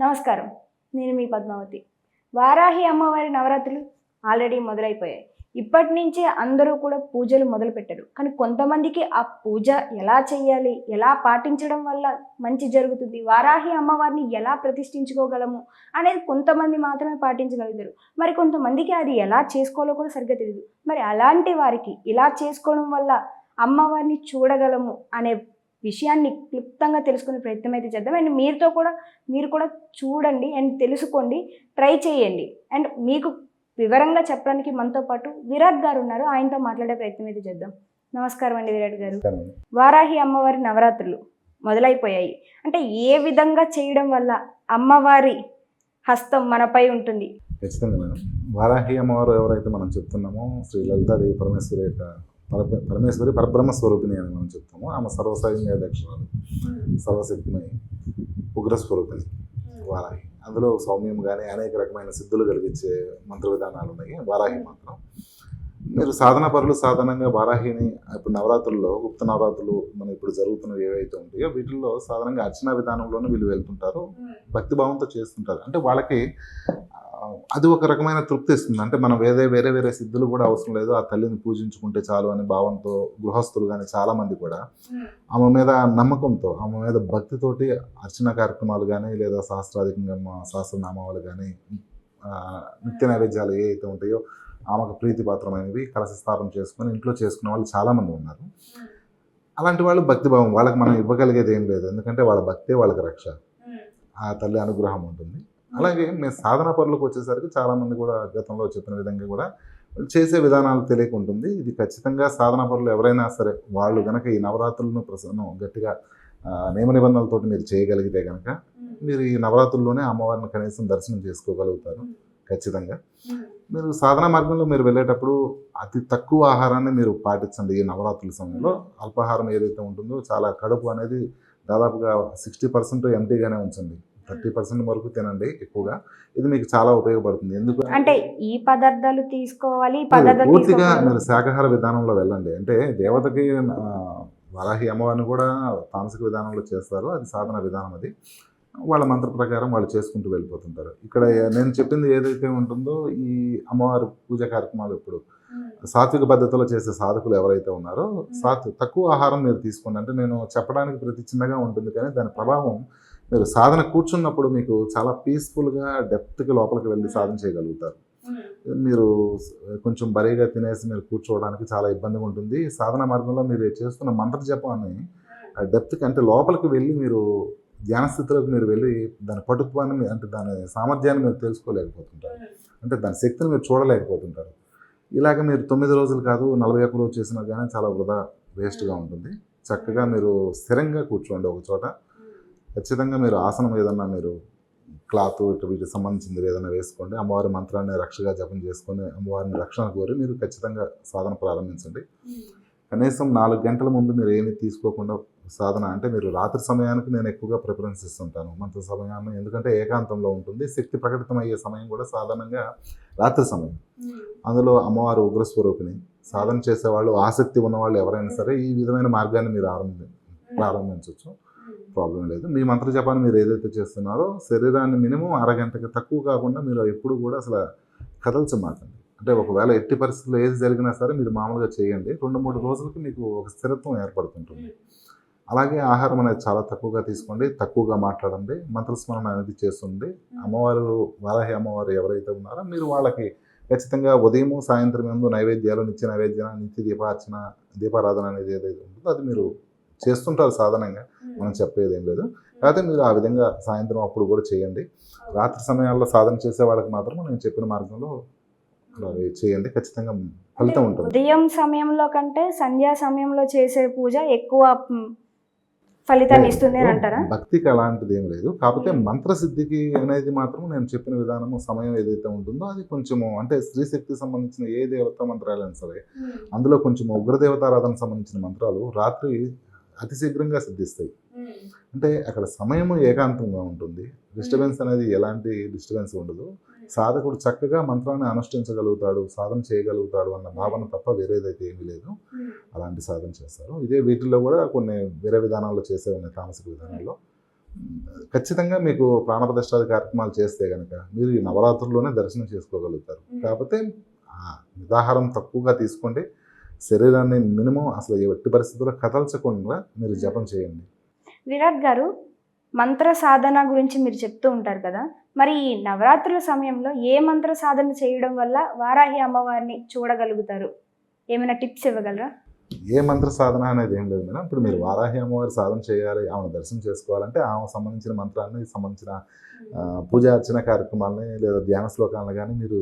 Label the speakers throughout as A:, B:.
A: నమస్కారం. నేను మీ పద్మావతి. వారాహి అమ్మవారి నవరాత్రులు ఆల్రెడీ మొదలైపోయాయి. ఇప్పటి నుంచే అందరూ కూడా పూజలు మొదలు పెట్టారు కానీ కొంతమందికి ఆ పూజ ఎలా చేయాలి ఎలా పాటించడం వల్ల మంచి జరుగుతుంది వారాహి అమ్మవారిని ఎలా ప్రతిష్ఠించుకోగలము అనేది కొంతమంది మాత్రమే పాటించగలుగుతారు. మరి కొంతమందికి అది ఎలా చేసుకోవాలో కూడా సరిగ్గా తెలియదు మరి అలాంటి వారికి ఇలా చేసుకోవడం వల్ల అమ్మవారిని చూడగలము అనే విషయాన్ని క్లుప్తంగా తెలుసుకునే ప్రయత్నం అయితే చేద్దాం. అండ్ మీరుతో కూడా మీరు కూడా చూడండి అండ్ తెలుసుకోండి ట్రై చేయండి. అండ్ మీకు వివరంగా చెప్పడానికి మనతో పాటు విరాట్ గారు ఉన్నారు. ఆయనతో మాట్లాడే ప్రయత్నం అయితే చేద్దాం. నమస్కారం అండి విరాట్ గారు. వారాహి అమ్మవారి నవరాత్రులు మొదలైపోయాయి. అంటే ఏ విధంగా చేయడం వల్ల అమ్మవారి హస్తం మనపై ఉంటుంది?
B: ఖచ్చితంగా మేడం. వారాహి అమ్మవారు ఎవరైతే మనం చెప్తున్నామో శ్రీ లలితాదేవి పరమేశ్వరి యొక్క పర పరమేశ్వరి పరబ్రహ్మ స్వరూపిణి అని మనం చెప్తాము. ఆమె సర్వసాయంగా అధ్యక్షురాలు. సర్వశక్తిమై ఉగ్ర స్వరూపిణి వారాహి. అందులో సౌమ్యం కానీ అనేక రకమైన సిద్ధులు కలిగించే మంత్ర విధానాలు ఉన్నాయి వారాహి మంత్రం. మీరు సాధన పరులు సాధారణంగా వారాహిని ఇప్పుడు నవరాత్రుల్లో గుప్త నవరాత్రులు మనం ఇప్పుడు జరుగుతున్నవి ఏవైతే ఉంటాయో వీటిల్లో సాధారణంగా అర్చనా విధానంలోనే వీళ్ళు వెళ్తుంటారు. భక్తిభావంతో చేస్తుంటారు. అంటే వాళ్ళకి అది ఒక రకమైన తృప్తి ఇస్తుంది. అంటే మనం వేరే వేరే వేరే సిద్ధులు కూడా అవసరం లేదు. ఆ తల్లిని పూజించుకుంటే చాలు అనే భావంతో గృహస్థులు కానీ చాలా మంది కూడా ఆమె మీద నమ్మకంతో ఆమె మీద భక్తితోటి అర్చన కార్యక్రమాలు కానీ లేదా సహస్రాధికంగా సహస్రనామాలు కానీ నిత్య నైవేద్యాలు ఏ అయితే ఉంటాయో ఆమెకు ప్రీతిపాత్రమైనవి కలశ స్థాపన చేసుకొని ఇంట్లో చేసుకునే వాళ్ళు చాలామంది ఉన్నారు. అలాంటి వాళ్ళు భక్తిభావం వాళ్ళకి మనం ఇవ్వగలిగేది ఏం లేదు. ఎందుకంటే వాళ్ళ భక్తే వాళ్ళకి రక్ష. ఆ తల్లి అనుగ్రహం ఉంటుంది. అలాగే మేము సాధన పనులకు వచ్చేసరికి చాలామంది కూడా గతంలో చెప్పిన విధంగా కూడా చేసే విధానాలు తెలియక ఉంటుంది ఇది ఖచ్చితంగా సాధన పనులు ఎవరైనా సరే వాళ్ళు కనుక ఈ నవరాత్రులను ప్రసన్నం గట్టిగా నియమ నిబంధనలతోటి మీరు చేయగలిగితే కనుక మీరు ఈ నవరాత్రుల్లోనే అమ్మవారిని కనీసం దర్శనం చేసుకోగలుగుతారు ఖచ్చితంగా. మీరు సాధన మార్గంలో మీరు వెళ్ళేటప్పుడు అతి తక్కువ ఆహారాన్ని మీరు పాటించండి ఈ నవరాత్రుల సమయంలో. అల్పాహారం ఏదైతే ఉంటుందో చాలా కడుపు అనేది దాదాపుగా సిక్స్టీ పర్సెంట్ ఎంటీగానే ఉంచండి. థర్టీ పర్సెంట్ వరకు తినండి ఎక్కువగా. ఇది మీకు చాలా ఉపయోగపడుతుంది. ఎందుకు
A: అంటే ఈ పదార్థాలు తీసుకోవాలి
B: పూర్తిగా. మీరు శాకాహార విధానంలో వెళ్ళండి. అంటే దేవతకి వరాహి అమ్మవారిని కూడా తామసిక విధానంలో చేస్తారు. అది సాధన విధానం అది. వాళ్ళ మంత్ర ప్రకారం వాళ్ళు చేసుకుంటూ వెళ్ళిపోతుంటారు. ఇక్కడ నేను చెప్పింది ఏదైతే ఉంటుందో ఈ అమ్మవారి పూజ కార్యక్రమాలు ఇప్పుడు సాత్విక పద్ధతిలో చేసే సాధకులు ఎవరైతే ఉన్నారో సాత్ తక్కువ ఆహారం మీరు తీసుకోండి. అంటే నేను చెప్పడానికి ప్రతి చిన్నగా ఉంటుంది కానీ దాని ప్రభావం మీరు సాధన కూర్చున్నప్పుడు మీకు చాలా పీస్ఫుల్గా డెప్త్కి లోపలికి వెళ్ళి సాధన చేయగలుగుతారు. మీరు కొంచెం బరీగా తినేసి మీరు కూర్చోవడానికి చాలా ఇబ్బందిగా ఉంటుంది. సాధన మార్గంలో మీరు చేస్తున్న మంత్ర జపాన్ని ఆ డెప్త్కి అంటే లోపలికి వెళ్ళి మీరు ధ్యాన స్థితిలోకి మీరు వెళ్ళి దాని పటుత్వాన్ని అంటే దాని సామర్థ్యాన్ని మీరు తెలుసుకోలేకపోతుంటారు. అంటే దాని శక్తిని మీరు చూడలేకపోతుంటారు. ఇలాగ మీరు తొమ్మిది రోజులు కాదు నలభై ఒక్క రోజు చేసినా కానీ చాలా వృధా వేస్ట్గా ఉంటుంది. చక్కగా మీరు స్థిరంగా కూర్చోండి ఒక చోట. ఖచ్చితంగా మీరు ఆసనం ఏదన్నా మీరు క్లాత్ ఇటు వీటికి సంబంధించింది ఏదైనా వేసుకోండి అమ్మవారి మంత్రాన్ని రక్షగా జపం చేసుకొని అమ్మవారిని రక్షణ కోరి మీరు ఖచ్చితంగా సాధన ప్రారంభించండి. కనీసం నాలుగు గంటల ముందు మీరు ఏమీ తీసుకోకుండా సాధన అంటే మీరు రాత్రి సమయానికి నేను ఎక్కువగా ప్రిఫరెన్స్ ఇస్తుంటాను మంత్ర సమయాన్ని ఎందుకంటే ఏకాంతంలో ఉంటుంది శక్తి ప్రకటితమయ్యే సమయం కూడా సాధారణంగా రాత్రి సమయం. అందులో అమ్మవారు ఉగ్రస్వరూపిణి సాధన చేసేవాళ్ళు ఆసక్తి ఉన్నవాళ్ళు ఎవరైనా సరే ఈ విధమైన మార్గాన్ని మీరు ఆరంభి ప్రారంభించవచ్చు ప్రాబ్లం లేదు. మీ మంత్ర జపాన్ని మీరు ఏదైతే చేస్తున్నారో శరీరాన్ని మినిమం అరగంటకి తక్కువ కాకుండా మీరు ఎప్పుడు కూడా అసలు కదల్చమాకండి. అంటే ఒకవేళ ఎట్టి పరిస్థితుల్లో ఏది జరిగినా సరే మీరు మామూలుగా చేయండి. రెండు మూడు రోజులకి మీకు ఒక స్థిరత్వం ఏర్పడుతుంటుంది. అలాగే ఆహారం అనేది చాలా తక్కువగా తీసుకోండి తక్కువగా మాట్లాడండి మంత్రస్మరణ అనేది చేస్తుంది. అమ్మవారు వారాహి అమ్మవారు ఎవరైతే ఉన్నారో మీరు వాళ్ళకి ఖచ్చితంగా ఉదయం సాయంత్రం ఎందు నైవేద్యాలు నిత్య నైవేద్యం నిత్య దీపార్చన దీపారాధన అనేది ఏదైతే ఉంటుందో అది మీరు చేస్తుంటారు సాధారణంగా మనం చెప్పేది ఏం లేదు. కాకపోతే మీరు ఆ విధంగా సాయంత్రం అప్పుడు కూడా చేయండి. రాత్రి సమయాల్లో సాధన చేసే వాళ్ళకి మాత్రం నేను చెప్పిన మార్గంలో చేయండి. ఖచ్చితంగా ఫలితం ఉంటుంది.
A: ఉదయం సమయంలో కంటే సంధ్యా సమయంలో చేసే పూజ ఎక్కువ ఫలితాన్ని ఇస్తుంది అంటారా?
B: భక్తికి అలాంటిది ఏం లేదు. కాకపోతే మంత్రసిద్ధికి అనేది మాత్రం నేను చెప్పిన విధానము సమయం ఏదైతే ఉంటుందో అది కొంచెము అంటే స్త్రీ శక్తికి సంబంధించిన ఏ దేవత మంత్రాలైనా సరే అందులో కొంచెం ఉగ్రదేవతారాధన సంబంధించిన మంత్రాలు రాత్రి అతి శీఘ్రంగా సిద్ధిస్తాయి. అంటే అక్కడ సమయము ఏకాంతంగా ఉంటుంది. డిస్టర్బెన్స్ అనేది ఎలాంటి డిస్టర్బెన్స్ ఉండదు. సాధకుడు చక్కగా మంత్రాన్ని అనుష్ఠించగలుగుతాడు సాధన చేయగలుగుతాడు అన్న భావన తప్ప వేరేదైతే ఏమీ లేదు. అలాంటి సాధన చేస్తారు. ఇదే వీటిల్లో కూడా కొన్ని వేరే విధానాల్లో చేసే ఉన్నాయి తామసిక విధానాల్లో. ఖచ్చితంగా మీకు ప్రాణప్రతిష్టాది కార్యక్రమాలు చేస్తే కనుక మీరు ఈ నవరాత్రుల్లోనే దర్శనం చేసుకోగలుగుతారు. కాకపోతే ఆ నిదాహారం తక్కువగా తీసుకోండి. శరీరాన్ని మినిమం అసలు ఎట్టి పరిస్థితుల్లో కదల్చకుండా మీరు జపం చేయండి.
A: విరాట్ గారు మంత్ర సాధన గురించి మీరు చెప్తూ ఉంటారు కదా మరి ఈ నవరాత్రుల సమయంలో ఏ మంత్ర సాధన చేయడం వల్ల వారాహి అమ్మవారిని చూడగలుగుతారు? ఏమైనా టిప్స్ ఇవ్వగలరా?
B: ఏ మంత్ర సాధన అనేది ఏం లేదు మేడం. ఇప్పుడు మీరు వారాహి అమ్మవారి సాధన చేయాలి ఆమె దర్శనం చేసుకోవాలంటే ఆమె సంబంధించిన మంత్రాన్ని సంబంధించిన పూజ అర్చన కార్యక్రమాలని లేదా ధ్యాన శ్లోకాలను కానీ మీరు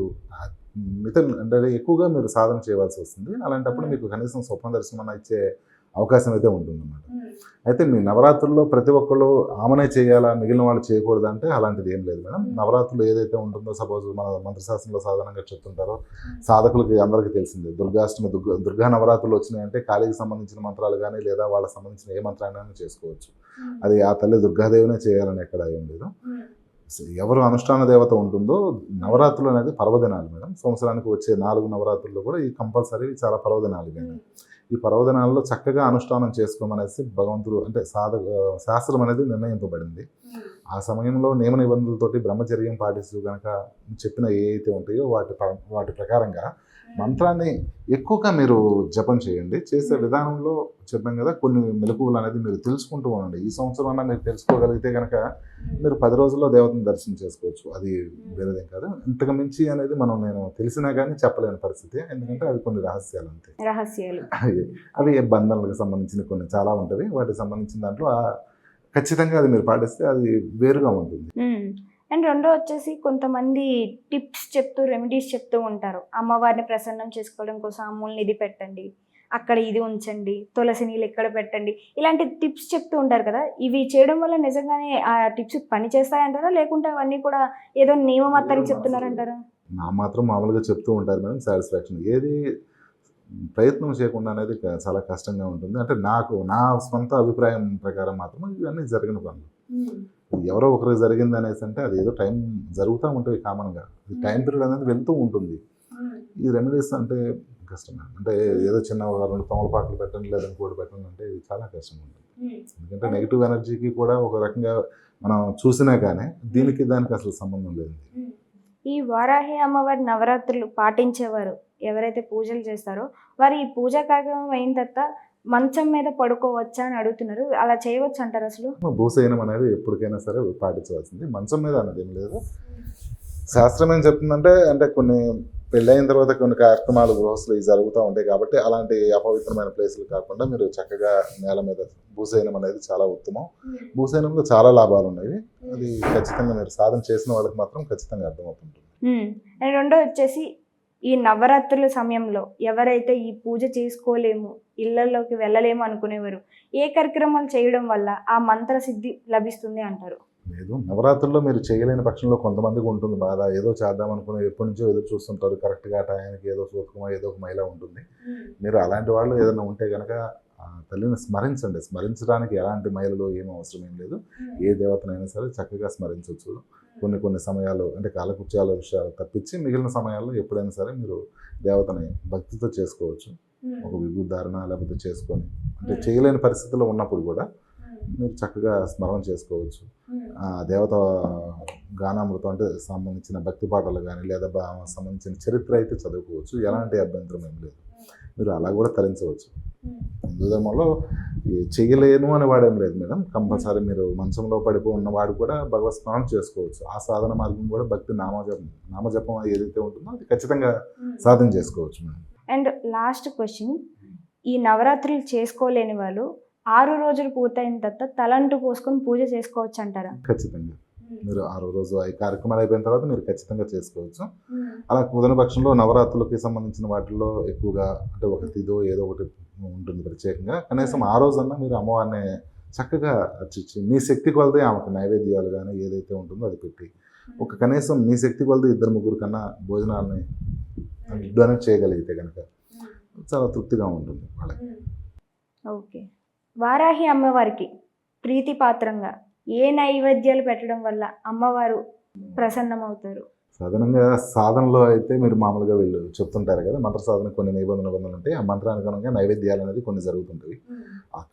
B: మిగతా అంటే ఎక్కువగా మీరు సాధన చేయవలసి వస్తుంది. అలాంటప్పుడు మీకు కనీసం స్వప్న దర్శనం ఇచ్చే అవకాశం అయితే ఉంటుందన్నమాట. అయితే మీ నవరాత్రుల్లో ప్రతి ఒక్కళ్ళు ఆమెనే చేయాలా మిగిలిన వాళ్ళు చేయకూడదు అంటే అలాంటిది ఏం లేదు మేడం. నవరాత్రులు ఏదైతే ఉంటుందో సపోజ్ మన మంత్రశాస్త్రంలో సాధారణంగా చెప్తుంటారో సాధకులకి అందరికీ తెలిసిందే. దుర్గాష్టమి దుర్గా దుర్గా నవరాత్రులు వచ్చినాయంటే కాళీకి సంబంధించిన మంత్రాలు కానీ లేదా వాళ్ళకి సంబంధించిన ఏ మంత్రాన్ని చేసుకోవచ్చు. అది ఆ తల్లి దుర్గాదేవినే చేయాలని ఎక్కడ ఏం లేదు. ఎవరు అనుష్ఠాన దేవత ఉంటుందో నవరాత్రులు అనేది పర్వదినాలు మేడం. సంవత్సరానికి వచ్చే నాలుగు నవరాత్రుల్లో కూడా ఈ కంపల్సరీ చాలా పర్వదినాలు ఇవన్నీ ఈ పర్వదినాల్లో చక్కగా అనుష్ఠానం చేసుకోమనేసి భగవంతుడు అంటే సాధ శాస్త్రం అనేది నిర్ణయింపబడింది. ఆ సమయంలో నియమ నిబంధనలతోటి బ్రహ్మచర్యం పాటిస్తూ కనుక చెప్పిన ఏ అయితే ఉంటాయో వాటి వాటి ప్రకారంగా మంత్రాన్ని ఎక్కువగా మీరు జపం చేయండి. చేసే విధానంలో చెప్పాం కదా కొన్ని మెలకువలు అనేది మీరు తెలుసుకుంటూ ఉండండి. ఈ సంవత్సరం అన్నా మీరు తెలుసుకోగలిగితే కనుక మీరు పది రోజుల్లో దేవతను దర్శనం చేసుకోవచ్చు. అది వేరేదేం కాదు. ఇంతకు మించి అనేది మనం నేను తెలిసినా కానీ చెప్పలేని పరిస్థితి. ఎందుకంటే అవి కొన్ని రహస్యాలు అంతే.
A: రహస్యాలు.
B: అవి అవి బంధనలకు సంబంధించిన కొన్ని చాలా ఉంటుంది వాటికి సంబంధించిన దాంట్లో ఆ ఖచ్చితంగా అది మీరు పాటిస్తే అది వేరుగా ఉంటుంది.
A: అండ్ రెండో వచ్చేసి కొంతమంది టిప్స్ చెప్తూ రెమెడీస్ చెప్తూ ఉంటారు. అమ్మవారిని ప్రసన్నం చేసుకోవడం కోసం అమ్ముల్ని ఇది పెట్టండి అక్కడ ఇది ఉంచండి తులసి నీళ్ళు ఎక్కడ పెట్టండి ఇలాంటి టిప్స్ చెప్తూ ఉంటారు కదా. ఇవి చేయడం వల్ల నిజంగానే ఆ టిప్స్ పని చేస్తాయంటారా? లేకుంటే అవన్నీ కూడా ఏదో నియమమత్తానికి చెప్తున్నారంటారా?
B: నా మాత్రం మామూలుగా చెప్తూ ఉంటారు మేడం సాటిస్ఫాక్షన్. ఏది ప్రయత్నం చేయకుండా అనేది చాలా కష్టంగా ఉంటుంది. అంటే నాకు నా సొంత అభిప్రాయం ప్రకారం మాత్రం ఇవన్నీ జరిగిన పనులు. ఎవరో ఒకరికి జరిగింది అనేసి అంటే అది ఏదో టైం జరుగుతూ ఉంటుంది కామన్గా టైం పీరియడ్ అనేది వెళ్తూ ఉంటుంది. ఈ రెమెడీస్ అంటే కష్టం. అంటే ఏదో చిన్న ఒక రెండు తమలపాకులు పెట్టండి లేదా ఇంకోటి పెట్టండి అంటే ఇది చాలా కష్టం ఉంటుంది. ఎందుకంటే నెగిటివ్ ఎనర్జీకి కూడా ఒక రకంగా మనం చూసినా కానీ దీనికి దానికి అసలు సంబంధం లేదు
A: ఈ వారాహి అమ్మవారి నవరాత్రులు పాటించేవారు ఎవరైతే పూజలు చేస్తారో వారు ఈ పూజా కార్యక్రమం అయిన తర్వాత మంచం మీద పడుకోవచ్చా అని అడుగుతున్నారు. అలా చేయవచ్చు అంటారు అసలు?
B: భూసేనం అనేది ఎప్పటికైనా సరే పాటించవలసింది. మంచం మీద అన్నది ఏం లేదు. శాస్త్రం ఏం చెప్తుందంటే అంటే కొన్ని పెళ్ళైన తర్వాత కొన్ని కార్యక్రమాలు గృహస్థులు ఇవి జరుగుతూ ఉంటాయి కాబట్టి అలాంటి అపవిత్రమైన ప్లేసులు కాకుండా మీరు చక్కగా నేల మీద భూశయనం అనేది చాలా ఉత్తమం. భూశయనంలో చాలా లాభాలు ఉన్నాయి అది ఖచ్చితంగా మీరు సాధన చేసిన వాళ్ళకి మాత్రం ఖచ్చితంగా అర్థమవుతుంటుంది.
A: రెండో వచ్చేసి ఈ నవరాత్రుల సమయంలో ఎవరైతే ఈ పూజ చేసుకోలేము ఇళ్ళలోకి వెళ్ళలేము అనుకునేవారు ఏ కార్యక్రమాలు చేయడం వల్ల ఆ మంత్ర సిద్ధి లభిస్తుంది అంటారు?
B: లేదు. నవరాత్రుల్లో మీరు చేయలేని పక్షంలో కొంతమందికి ఉంటుంది బాధ. ఏదో చేద్దాం అనుకుని ఎప్పటి నుంచో ఎదురు చూస్తుంటారు. కరెక్ట్గా టయానికి ఏదో సూతకమో ఏదో ఒక మహిళ ఉంటుంది. మీరు అలాంటి వాళ్ళు ఏదైనా ఉంటే కనుక తల్లిని స్మరించండి. స్మరించడానికి ఎలాంటి మహిళలు ఏమీ అవసరం ఏం లేదు. ఏ దేవతనైనా సరే చక్కగా స్మరించవచ్చు కొన్ని కొన్ని సమయాలు అంటే కాలకృత్యాల విషయాలు తప్పించి మిగిలిన సమయాల్లో ఎప్పుడైనా సరే మీరు దేవతని భక్తితో చేసుకోవచ్చు. ఒక విభుధారణ లేకపోతే చేసుకొని. అంటే చేయలేని పరిస్థితుల్లో ఉన్నప్పుడు కూడా మీరు చక్కగా స్మరణ చేసుకోవచ్చు. ఆ దేవత గానామృతం అంటే సంబంధించిన భక్తి పాటలు కానీ లేదా సంబంధించిన చరిత్ర అయితే చదువుకోవచ్చు. ఎలాంటి అభ్యంతరం ఏం లేదు. మీరు అలా కూడా తరించవచ్చు. హిందూ ధర్మంలో ఈ చెయ్యలేను అని వాడేం లేదు మేడం. కంపల్సరీ మీరు మంచంలో పడిపో ఉన్నవాడు కూడా భగవత్ స్మరణ చేసుకోవచ్చు. ఆ సాధన మార్గం కూడా భక్తి నామజపం నామజపం ఏదైతే ఉంటుందో అది ఖచ్చితంగా సాధన చేసుకోవచ్చు మేడం.
A: అండ్ లాస్ట్ క్వశ్చన్ ఈ నవరాత్రులు చేసుకోలేని వాళ్ళు ఆరు రోజులు పూర్తయిన తర్వాత తలంటు పోసుకొని పూజ చేసుకోవచ్చు అంటారా
B: ఖచ్చితంగా మీరు ఆరో రోజు ఈ కార్యక్రమాలు అయిపోయిన తర్వాత మీరు ఖచ్చితంగా చేసుకోవచ్చు. అలా కుదరని పక్షంలో నవరాత్రులకి సంబంధించిన వాటిల్లో ఎక్కువగా అంటే ఒక తిదో ఏదో ఒకటి ఉంటుంది ప్రత్యేకంగా. కనీసం ఆ రోజన్నా మీరు అమ్మవారిని చక్కగా అర్చించి మీ శక్తి కొలది ఆమెకు నైవేద్యాలు కానీ ఏదైతే ఉంటుందో అది పెట్టి ఒక కనీసం మీ శక్తి కొలది ఇద్దరు ముగ్గురు కన్నా భోజనాలని డొనేట్ చేయగలిగితే కనుక చాలా తృప్తిగా ఉంటుంది వాళ్ళకి.
A: ఓకే. వారాహి అమ్మవారికి ప్రీతిపాత్రంగా ఏ నైవేద్యాలు పెట్టడం వల్ల అమ్మవారు ప్రసన్నమవుతారు?
B: సాధారణంగా సాధనలో అయితే మీరు మామూలుగా వీళ్ళు చెప్తుంటారు కదా మంత్ర సాధన కొన్ని నిబంధన నిబంధనలు ఉంటాయి. ఆ మంత్రానుగుణంగా నైవేద్యాలు అనేది కొన్ని జరుగుతుంటాయి.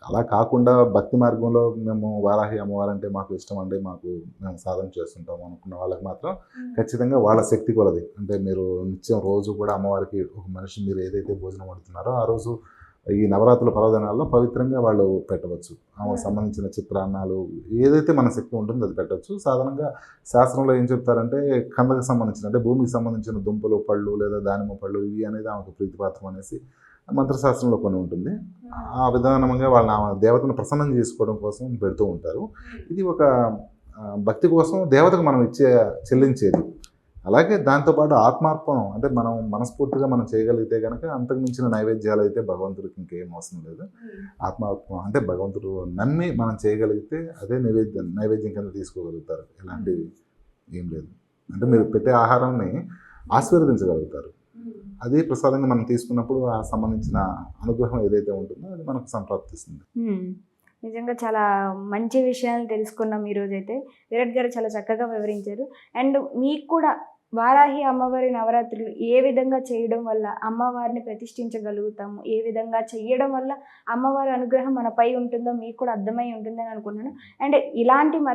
B: అలా కాకుండా భక్తి మార్గంలో మేము వారాహి అమ్మవారు అంటే మాకు ఇష్టం అండి మాకు మేము సాధన చేస్తుంటాం అనుకున్న వాళ్ళకి మాత్రం ఖచ్చితంగా వాళ్ళ శక్తి కొలది. అంటే మీరు నిత్యం రోజు కూడా అమ్మవారికి ఒక మనిషి మీరు ఏదైతే భోజనం వండుతున్నారో ఆ రోజు ఈ నవరాత్రుల పర్వదినాల్లో పవిత్రంగా వాళ్ళు పెట్టవచ్చు. ఆమెకు సంబంధించిన చిత్రాన్నాలు ఏదైతే మన శక్తి ఉంటుందో అది పెట్టవచ్చు సాధారణంగా శాస్త్రంలో ఏం చెప్తారంటే కందకు సంబంధించిన అంటే భూమికి సంబంధించిన దుంపలు పళ్ళు లేదా దానిమ్మ పళ్ళు ఇవి అనేది ఆమెకు ప్రీతిపాత్రం అనేసి మంత్రశాస్త్రంలో కొన్ని ఉంటుంది. ఆ. విధానంగా వాళ్ళని ఆమె దేవతను ప్రసన్నం చేసుకోవడం కోసం పెడుతూ ఉంటారు. ఇది ఒక భక్తి కోసం దేవతకు మనం ఇచ్చే చెల్లించేది. అలాగే దాంతోపాటు ఆత్మార్పణం. అంటే మనం మనస్ఫూర్తిగా మనం చేయగలిగితే కనుక అంతకు మించిన నైవేద్యాలు అయితే భగవంతుడికి ఇంకేం అవసరం లేదు. ఆత్మార్పణం అంటే భగవంతుడు నమ్మి మనం చేయగలిగితే అదే నైవేద్యం నైవేద్యం కింద తీసుకోగలుగుతారు. ఎలాంటివి ఏం లేదు. అంటే మీరు పెట్టే ఆహారాన్ని ఆశీర్వదించగలుగుతారు. అది ప్రసాదంగా మనం తీసుకున్నప్పుడు ఆ సంబంధించిన అనుగ్రహం ఏదైతే ఉంటుందో అది మనకు సంప్రాప్తిస్తుంది.
A: నిజంగా చాలా మంచి విషయాలు తెలుసుకున్నాం ఈరోజు అయితే విరాట్ గారు చాలా చక్కగా వివరించారు. అండ్ మీకు కూడా వారాహి అమ్మవారి నవరాత్రులు ఏ విధంగా చేయడం వల్ల అమ్మవారిని ప్రతిష్ఠించగలుగుతాము? ఏ విధంగా చేయడం వల్ల అమ్మవారి అనుగ్రహం మనపై ఉంటుందో మీకు కూడా అర్థమై ఉంటుందని అనుకుంటున్నాను. అండ్ ఇలాంటి మరి